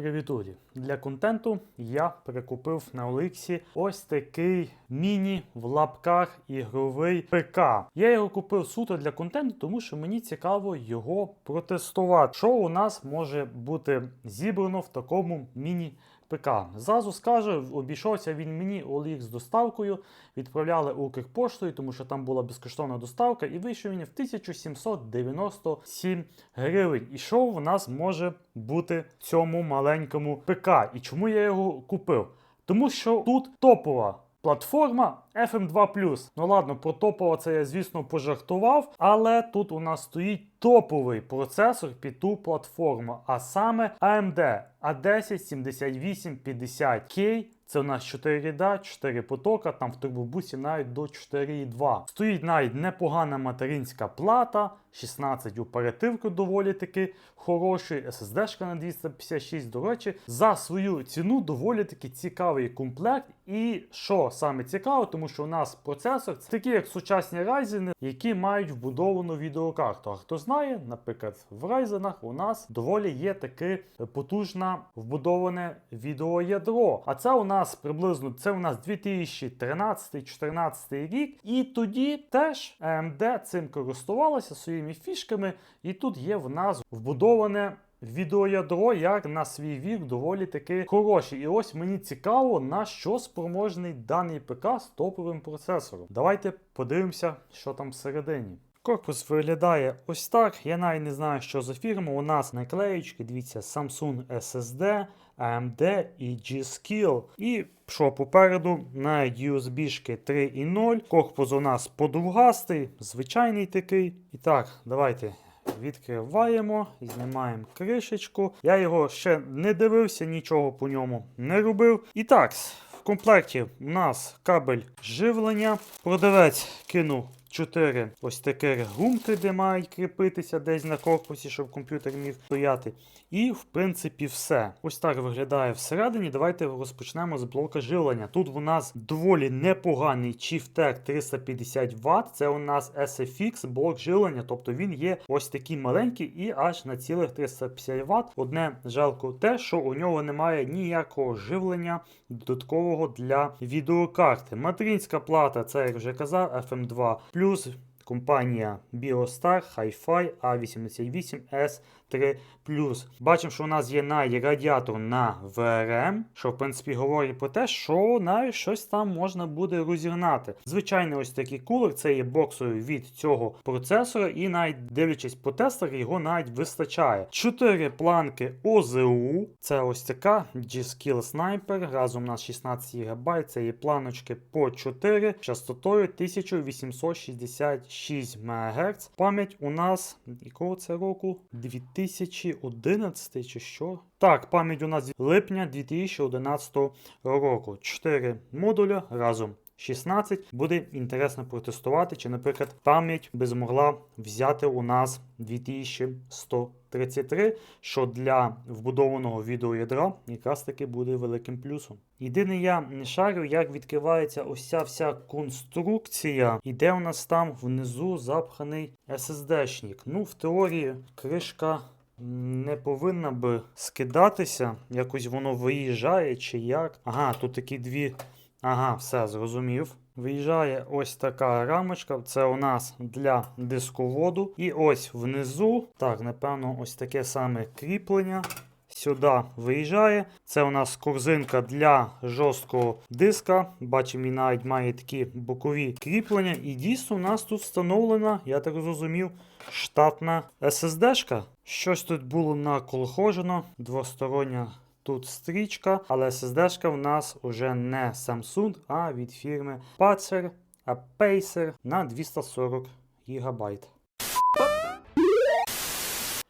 Привітулі! Для контенту я прикупив на Оліксі ось такий міні в лапках ігровий ПК. Я його купив суто для контенту, тому що мені цікаво його протестувати. Що у нас може бути зібрано в такому міні ПК. Зразу скаже, обійшовся він мені OLX з доставкою, відправляли Укрпоштою, тому що там була безкоштовна доставка, і вийшов він в 1797 гривень. І що в нас може бути в цьому маленькому ПК? І чому я його купив? Тому що тут топова. Платформа FM2. Ну ладно, про топово це я, звісно, пожартував, але тут у нас стоїть топовий процесор під ту платформу, а саме AMD A107850K. Це у нас 4 ряда, 4 потока, там в турбобусі навіть до 4,2. Стоїть навіть непогана материнська плата, 16 оперативки доволі таки хороший, SSD-шка на 256, до речі, за свою ціну доволі таки цікавий комплект. І що саме цікаво, тому що у нас процесор це такі, як сучасні Ryzen, які мають вбудовану відеокарту. А хто знає, наприклад, в Ryzen у нас доволі є таке потужне вбудоване відеоядро. А це у нас приблизно це у нас 2013-2014 рік. І тоді теж AMD цим користувалася своїми фішками, і тут є в нас вбудоване. Відеоядро, як на свій вік, доволі таки хороші. І ось мені цікаво, на що спроможний даний ПК з топовим процесором. Давайте подивимося, що там всередині. Корпус виглядає ось так. Я навіть не знаю, що за фірма. У нас наклеєчки, дивіться, Samsung SSD, AMD і G-Skill. І що попереду на USB 3.0. Корпус у нас подовгастий, звичайний такий. І так, давайте Відкриваємо, знімаємо кришечку. Я його ще не дивився, нічого по ньому не робив. І так, в комплекті у нас кабель живлення. Продавець кинув 4 ось такі гумки, де мають кріпитися десь на корпусі, щоб комп'ютер міг стояти. І, в принципі, все. Ось так виглядає всередині. Давайте розпочнемо з блока живлення. Тут у нас доволі непоганий Chieftec 350 Вт. Це у нас SFX блок живлення, тобто він є ось такий маленький і аж на цілих 350 Вт. Одне жалко те, що у нього немає ніякого живлення додаткового для відеокарти. Материнська плата, це як вже казав, FM2 плюс компанія BioStar Hi-Fi A88S3 Бачимо, що у нас є навіть радіатор на VRM, що в принципі говорить про те, що навіть щось там можна буде розігнати. Звичайний ось такий кулер, це є боксою від цього процесора, і навіть дивлячись по тестерах, його навіть вистачає. Чотири планки ОЗУ, це ось така G-Skill Sniper, разом на 16 ГБ, це є планочки по 4 частотою 1866 МГц. Пам'ять у нас якого це року? 2011 чи що? Так, пам'ять у нас липня 2011 року. Чотири модуля разом. 16 буде інтересно протестувати, чи, наприклад, пам'ять би змогла взяти у нас 2133, що для вбудованого відеоядра якраз таки буде великим плюсом. Єдине, я не шарю, як відкривається ось ця вся конструкція, і де у нас там внизу запханий SSD-шник. Ну, в теорії кришка не повинна би скидатися, якось воно виїжджає чи як. Ага, тут такі дві. Ага, все зрозумів. Виїжджає ось така рамочка. Це у нас для дисководу. І ось внизу, так, напевно, ось таке саме кріплення. Сюди виїжджає. Це у нас корзинка для жорсткого диска. Бачимо, він навіть має такі бокові кріплення. І дійсно у нас тут встановлена, я так зрозумів, штатна SSD-шка. Щось тут було наколхожено, двостороння тут стрічка, але SSD-шка в нас уже не Samsung, а від фірми Pacer, а Pacer на 240 ГБ.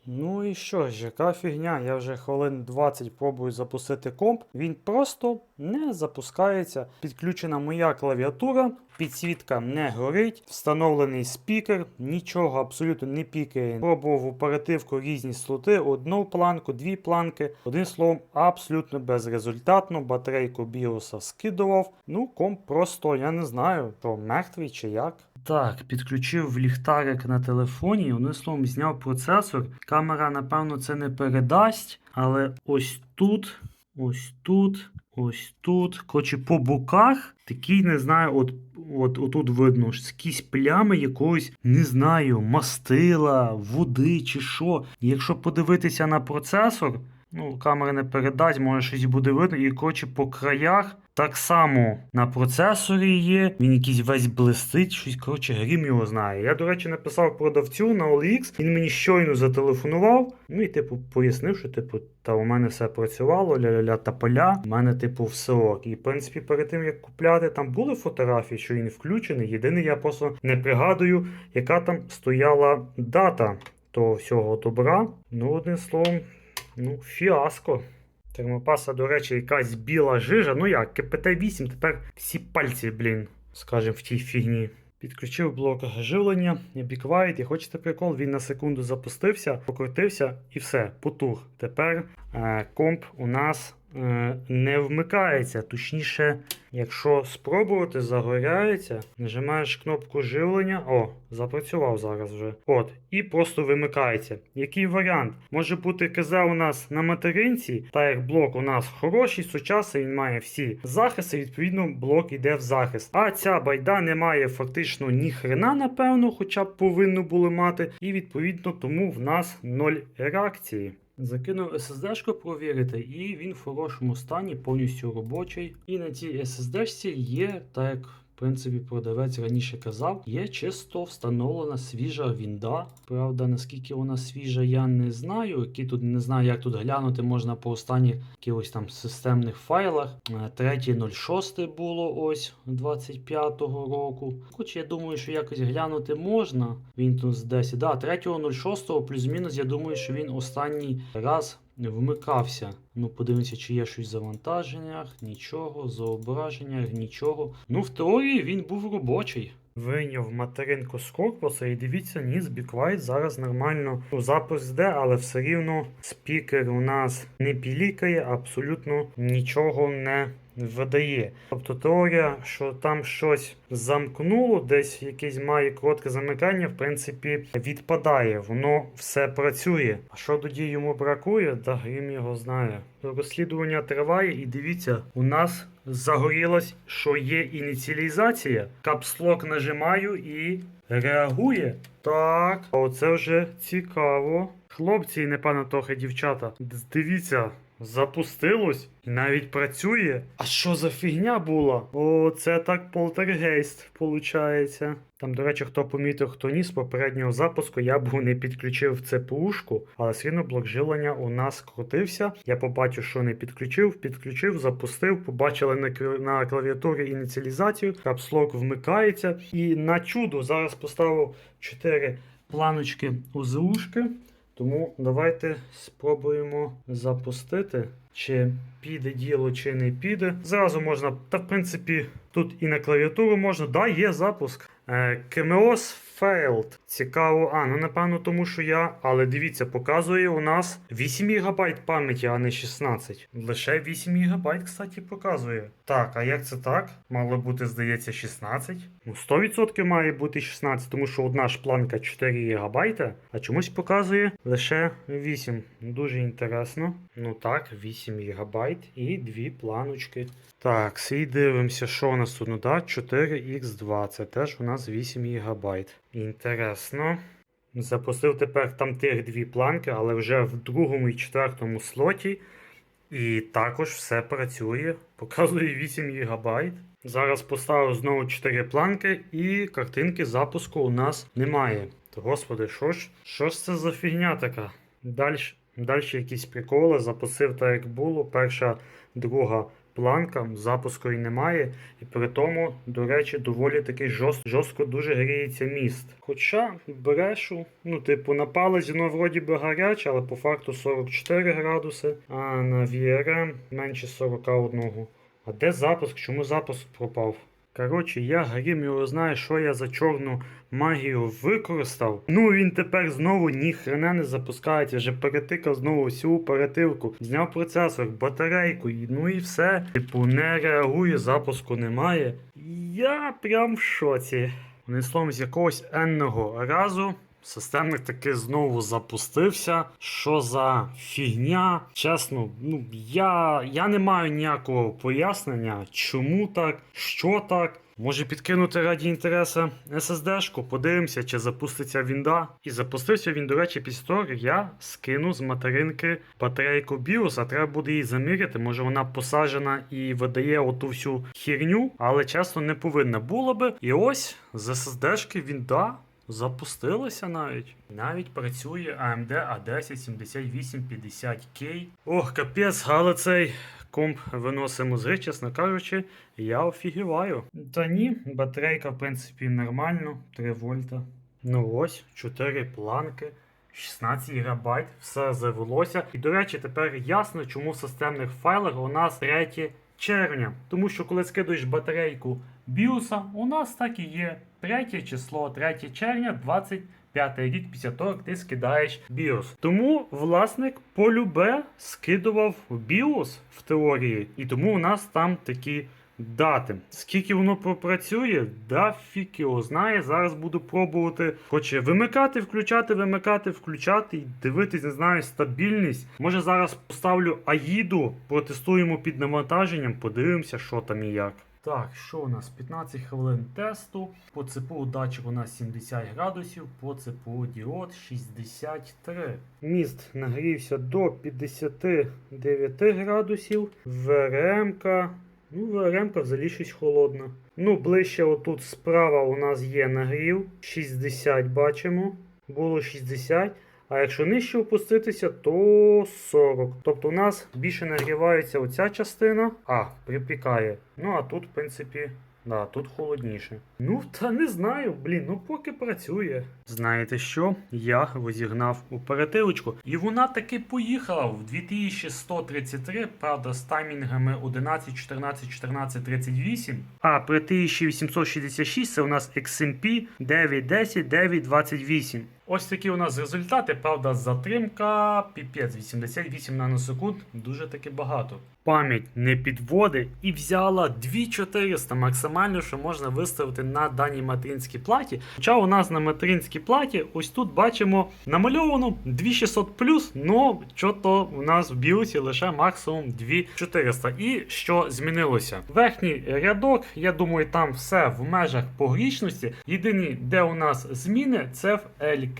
Ну і що ж, яка фігня? Я вже хвилин 20 пробую запустити комп. Він просто не запускається. Підключена моя клавіатура, підсвітка не горить, встановлений спікер, нічого абсолютно не пікає. Пробував оперативку різні слоти, одну планку, дві планки. Одним словом, абсолютно безрезультатно. Батарейку біоса скидував. Ну, комп просто, я не знаю, що мертвий чи як. Так, підключив ліхтарик на телефоні, одним словом зняв процесор. Камера, напевно, це не передасть, але ось тут, ось тут, ось тут. Коротше, по боках такий, не знаю, от, от отут видно ж якісь плями якогось, не знаю, мастила, води чи що. Якщо подивитися на процесор, ну, камера не передасть, може щось буде видно. І коротше, по краях так само на процесорі є. Він якийсь весь блистить, щось коротше, грім його знає. Я, до речі, написав продавцю на OLX, він мені щойно зателефонував. Ну і типу пояснив, що типу, та у мене все працювало, ля-ля-ля та поля. У мене, типу, все ок. І в принципі, перед тим як купляти, там були фотографії, що він включений. Єдине, я просто не пригадую, яка там стояла дата того всього добра. Ну, одним словом, ну, фіаско. Термопаса, до речі, якась біла жижа. Ну як, КПТ-8, тепер всі пальці, блін, скажем, в тій фігні. Підключив блок живлення, біквайт, і хочете прикол, він на секунду запустився, покрутився і все, потух. Тепер е, комп у нас е, не вмикається. Точніше, якщо спробувати, загоряється, нажимаєш кнопку живлення. О, запрацював зараз вже. От, і просто вимикається. Який варіант? Може бути КЗ у нас на материнці, та як блок у нас хороший, сучасний, він має всі захисти, відповідно, блок йде в захист. А ця байда не має фактично ні хрена, напевно, хоча б повинно було мати. І відповідно тому в нас ноль реакції. Закинув SSD-шку провірити, і він в хорошому стані, повністю робочий. І на цій SSD-шці є, так як принципі продавець раніше казав, є чисто встановлена свіжа вінда. Правда, наскільки вона свіжа, я не знаю. Які тут не знаю, як тут глянути можна по останніх якихось там системних файлах. Е, 3.06 було ось 25-го року. Хоч я думаю, що якось глянути можна. Windows 10. Да, 3.06 плюс-мінус, я думаю, що він останній раз вмикався. Ну, подивимося, чи є щось в завантаженнях, нічого, заображеннях, нічого. Ну, в теорії він був робочий. Вийняв материнку з корпуса і дивіться, ні, біквайт зараз нормально. Ну, запуск йде, але все рівно спікер у нас не пілікає, абсолютно нічого не видає. Тобто теорія, що там щось замкнуло, десь якесь має коротке замикання, в принципі, відпадає. Воно все працює. А що тоді йому бракує, та грім його знає. Розслідування триває, і дивіться, у нас загорілось, що є ініціалізація. Капслок нажимаю і реагує. Так, а оце вже цікаво. Хлопці, і непевно трохи дівчата. Дивіться, запустилось і навіть працює. А що за фігня була? О, це так полтергейст, виходить. Там, до речі, хто помітив, хто ні, з попереднього запуску я був не підключив ЦПУшку, але все живлення у нас крутився. Я побачив, що не підключив, підключив, запустив, побачили на, на клавіатурі ініціалізацію, капслок вмикається. І на чудо зараз поставив 4 планочки УЗУшки. Тому давайте спробуємо запустити, чи піде діло, чи не піде. Зразу можна, та в принципі, тут і на клавіатуру можна. Да, є запуск. Е, KMOS failed. Цікаво. А, ну напевно, тому що я. Але дивіться, показує у нас 8 ГБ пам'яті, а не 16. Лише 8 ГБ, кстати, показує. Так, а як це так? Мало бути, здається, 16. Ну, 100% має бути 16, тому що одна ж планка 4 ГБ, а чомусь показує лише 8. Дуже інтересно. Ну так, 8 ГБ і дві планочки. Так, і дивимося, що у нас тут. Ну да, 4х2. Це теж у нас 8 ГБ. Інтересно. Запустив тепер там тих дві планки, але вже в другому і четвертому слоті. І також все працює. Показує 8 ГБ. Зараз поставив знову 4 планки, і картинки запуску у нас немає. То господи, що ж, що ж це за фігня така? Далі, якісь приколи, запустив так, як було. Перша, друга планка, запуску і немає. І при тому, до речі, доволі таки жорст, жорстко дуже гріється міст. Хоча брешу, ну, типу, на палець воно вроді би гаряче, але по факту 44 градуси, а на VRM менше 41. А де запуск? Чому запуск пропав? Коротше, я грім його знає, що я за чорну магію використав. Ну він тепер знову ніхрена не запускається. Вже перетикав знову всю оперативку. Зняв процесор, батарейку, ну і все. Типу, не реагує, запуску немає. Я прям в шоці. Вони словом, з якогось енного разу системник таки знову запустився. Що за фігня? Чесно, ну я, я не маю ніякого пояснення, чому так, що так. Може підкинути раді інтересу SSD-шку, подивимося, чи запуститься Вінда. І запустився він, до речі, після того, як я скину з материнки батарейку BIOS, а треба буде її заміряти. Може вона посаджена і видає оту всю херню, але чесно не повинна було би. І ось з SSD-шки Вінда запустилася навіть. Навіть працює AMD A10 7850K. Ох, капець, але цей комп виносимо з чесно кажучи, я офігіваю. Та ні, батарейка, в принципі, нормально, 3 вольта. Ну ось, 4 планки. 16 ГБ, все завелося. І до речі, тепер ясно, чому в системних файлах у нас 3 червня. Тому що коли скидуєш батарейку BIOS, у нас так і є 3 число, 3 червня 25 рік після того, як ти скидаєш BIOS. Тому власник полюбе скидував BIOS в теорії, і тому у нас там такі дати. Скільки воно пропрацює, да фік його знає. Зараз буду пробувати. Хоче вимикати, включати, вимикати, включати і дивитись, не знаю, стабільність. Може зараз поставлю Аїду, протестуємо під навантаженням, подивимося, що там і як. Так, що у нас? 15 хвилин тесту. По ЦПУ датчик у нас 70 градусів, по ЦПУ діод 63. Міст нагрівся до 59 градусів. ВРМ-ка. Ну, ВРМ-ка взагалі щось холодна. Ну, ближче отут справа у нас є нагрів. 60 бачимо. Було 60. А якщо нижче опуститися, то 40. Тобто у нас більше нагрівається оця частина, а припікає. Ну а тут, в принципі, да, тут холодніше. Ну, та не знаю, блін, ну поки працює. Знаєте що? Я розігнав оперативочку. І вона таки поїхала в 2133, правда, з таймінгами 11, 14, 14, 38. А при 1866 це у нас XMP 910, 928. Ось такі у нас результати, правда, затримка, піпець, 88 наносекунд, дуже таки багато. Пам'ять не підводить і взяла 2400 максимально, що можна виставити на даній материнській платі. Хоча у нас на материнській платі, ось тут бачимо намальовано 2600 плюс, но що-то у нас в біосі лише максимум 2400. І що змінилося? Верхній рядок, я думаю, там все в межах погрічності. Єдині, де у нас зміни, це в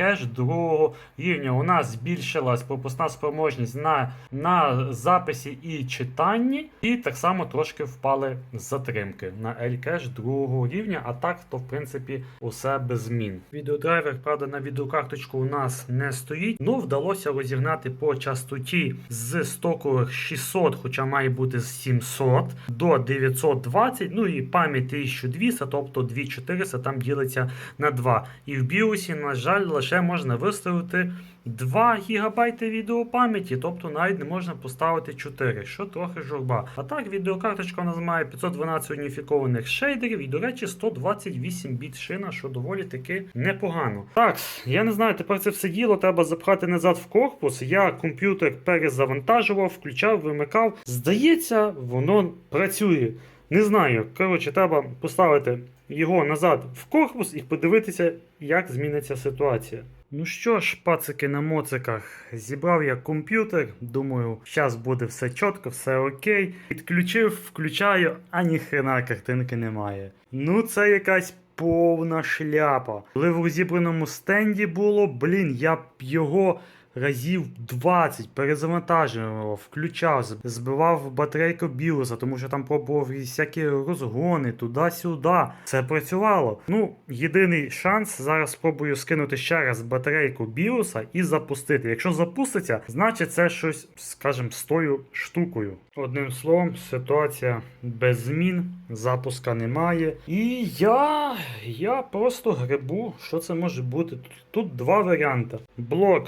L-кеш другого рівня. У нас збільшилась пропускна спроможність на, на записі і читанні, і так само трошки впали затримки на L-кеш другого рівня, а так, то в принципі усе без змін. Відеодрайвер, правда, на відеокарточку у нас не стоїть, але вдалося розігнати по частоті з стокових 600, хоча має бути з 700 до 920, ну і пам'ять 1200, тобто 2400 там ділиться на 2. І в біосі, на жаль, лише можна виставити 2 ГБ відеопам'яті, тобто навіть не можна поставити 4, що трохи журба. А так, відеокарточка у нас має 512 уніфікованих шейдерів і, до речі, 128 біт шина, що доволі таки непогано. Так, я не знаю, тепер це все діло треба запхати назад в корпус. Я комп'ютер перезавантажував, включав, вимикав. Здається, воно працює. Не знаю. Коротше, треба поставити його назад в корпус і подивитися, як зміниться ситуація. Ну що ж, пацики на моциках, зібрав я комп'ютер. Думаю, зараз буде все чітко, все окей. Підключив, включаю, а ніхрена картинки немає. Ну, це якась повна шляпа. Коли в розібраному стенді було, блін, я б його разів 20 перезавантажував, включав, збивав батарейку біоса, тому що там пробував всякі розгони туди-сюди. Це працювало. Ну, єдиний шанс зараз спробую скинути ще раз батарейку біоса і запустити. Якщо запуститься, значить це щось, скажімо, з тою штукою. Одним словом, ситуація без змін, запуска немає. І я, я просто грибу, що це може бути. Тут, два варіанти: блок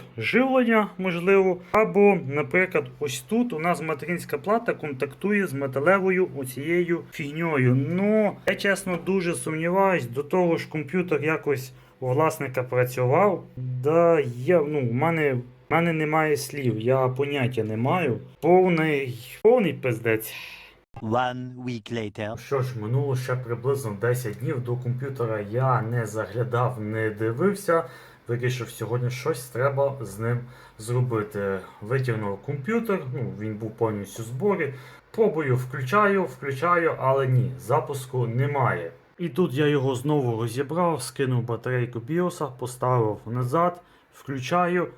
живлення, можливо, або, наприклад, ось тут у нас материнська плата контактує з металевою оцією фігньою. Ну, я чесно дуже сумніваюсь, до того ж комп'ютер якось у власника працював. Да, я, ну, в мене. У мене немає слів, я поняття не маю. Повний, повний пиздець. One week later. Ну Що ж, минуло ще приблизно 10 днів до комп'ютера я не заглядав, не дивився. Вирішив, сьогодні щось треба з ним зробити. Витягнув комп'ютер, ну він був повністю в зборі. Пробую, включаю, включаю, але ні, запуску немає. І тут я його знову розібрав, скинув батарейку BIOS, поставив назад, включаю,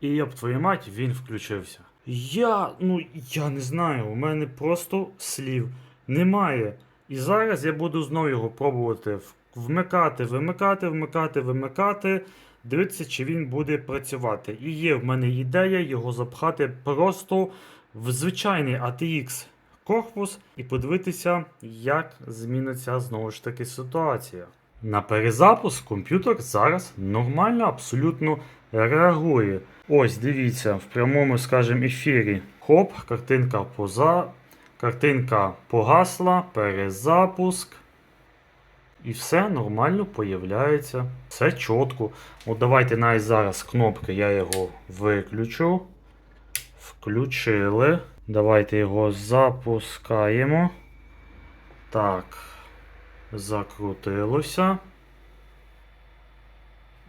і як твою мать, він включився. Я, ну я не знаю, у мене просто слів немає. І зараз я буду знову його пробувати вмикати, вимикати, вмикати, вимикати. Дивитися, чи він буде працювати. І є в мене ідея його запхати просто в звичайний ATX корпус і подивитися, як зміниться знову ж таки ситуація. На перезапуск комп'ютер зараз нормально, абсолютно реагує. Ось дивіться, в прямому, скажімо, ефірі. Хоп, картинка поза. Картинка погасла, перезапуск. І все нормально появляється. Все чітко. От давайте навіть зараз кнопки я його виключу. Включили. Давайте його запускаємо. Так. Закрутилося.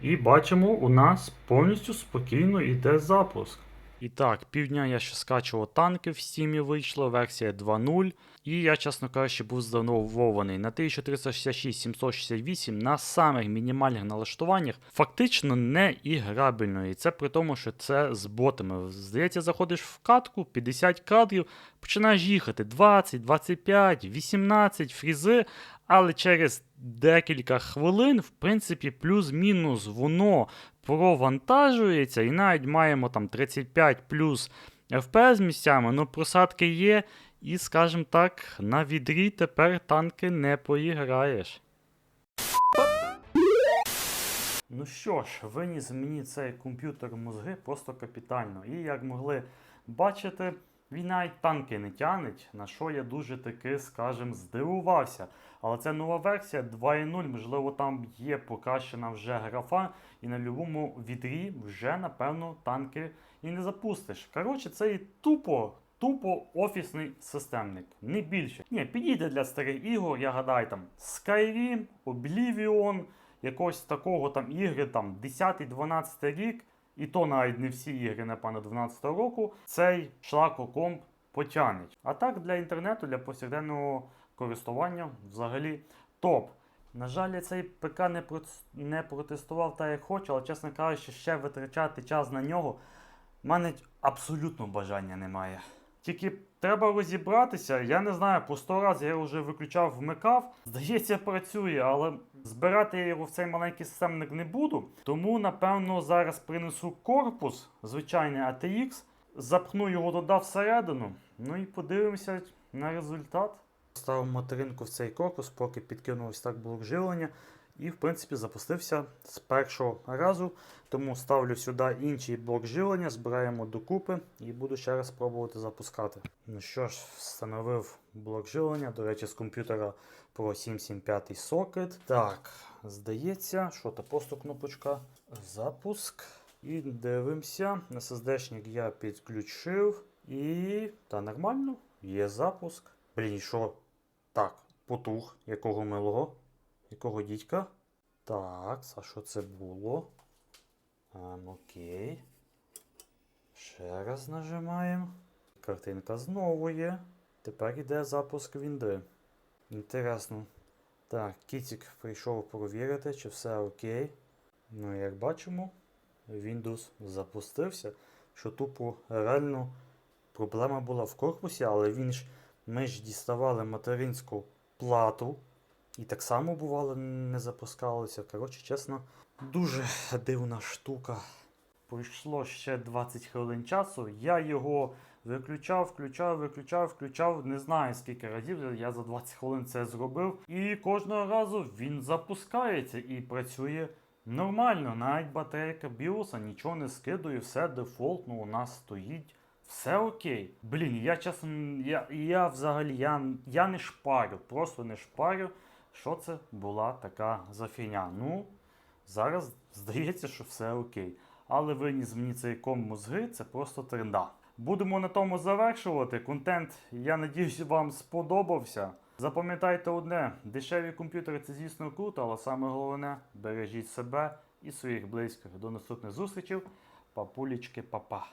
І бачимо, у нас повністю спокійно йде запуск. І так, півдня я ще скачував танки в стімі вийшло, версія 2.0. І я, чесно кажучи, був здивований на 1366 768 на самих мінімальних налаштуваннях фактично не іграбельно. І це при тому, що це з ботами. Здається, заходиш в катку, 50 кадрів, починаєш їхати 20, 25, 18 фрізи, але через декілька хвилин, в принципі, плюс-мінус воно провантажується, і навіть маємо там 35 плюс FPS місцями, ну просадки є. І, скажімо так, на відрі тепер танки не поіграєш. Ну що ж, виніс мені цей комп'ютер мозги просто капітально. І як могли бачити, він навіть танки не тянеть, на що я дуже таки, скажімо, здивувався. Але це нова версія 2.0, можливо, там є покращена вже графа, і на будь-якому відрі вже, напевно, танки і не запустиш. Коротше, це і тупо. Тупо офісний системник, не більше. Ні, підійде для старих ігор, я гадаю, там Skyrim, Oblivion, якогось такого там ігри, там 10-12 рік, і то навіть не всі ігри, напевно, 12 року, цей шлакокомп потягнеть. А так для інтернету, для повсякденного користування взагалі топ. На жаль, цей ПК не, не протестував так, як хочу, але, чесно кажучи, ще витрачати час на нього в мене абсолютно бажання немає. Тільки треба розібратися, я не знаю, по 100 разів я вже виключав, вмикав. Здається, працює, але збирати я його в цей маленький системник не буду. Тому, напевно, зараз принесу корпус, звичайний ATX, запхну його туди всередину, ну і подивимося на результат. Ставив материнку в цей корпус, поки підкинув так блок живлення. І, в принципі, запустився з першого разу. Тому ставлю сюди інший блок живлення, збираємо докупи і буду ще раз пробувати запускати. Ну що ж, встановив блок живлення, до речі, з комп'ютера Pro 775 сокет. Так, здається, що то просто кнопочка запуск. І дивимося. SSD-шник я підключив. І. Та нормально, є запуск. Блін, що? Так, потух, якого милого. Якого дідька? Так, а що це було? Ем, окей. Ще раз нажимаємо. Картинка знову є. Тепер йде запуск Вінди. Інтересно. Так, Кіцік прийшов провірити, чи все окей. Ну, як бачимо, Windows запустився. Що тупо реально проблема була в корпусі, але він ж ми ж діставали материнську плату. І так само бувало не запускалося. Коротше, чесно, дуже дивна штука. Пройшло ще 20 хвилин часу. Я його виключав, включав, виключав, включав. Не знаю скільки разів. Я за 20 хвилин це зробив. І кожного разу він запускається і працює нормально. Навіть батарейка біоса нічого не скидує, все дефолтно у нас стоїть. Все окей. Блін, я чесно, я, я взагалі я, я не шпарю, просто не шпарю, що це була така за фігня. Ну, зараз здається, що все окей. Але виніс мені цей ком мозги, це просто тренда. Будемо на тому завершувати. Контент, я надіюсь, вам сподобався. Запам'ятайте одне: дешеві комп'ютери це звісно круто, але саме головне бережіть себе і своїх близьких. До наступних зустрічей. Папулічки, папа.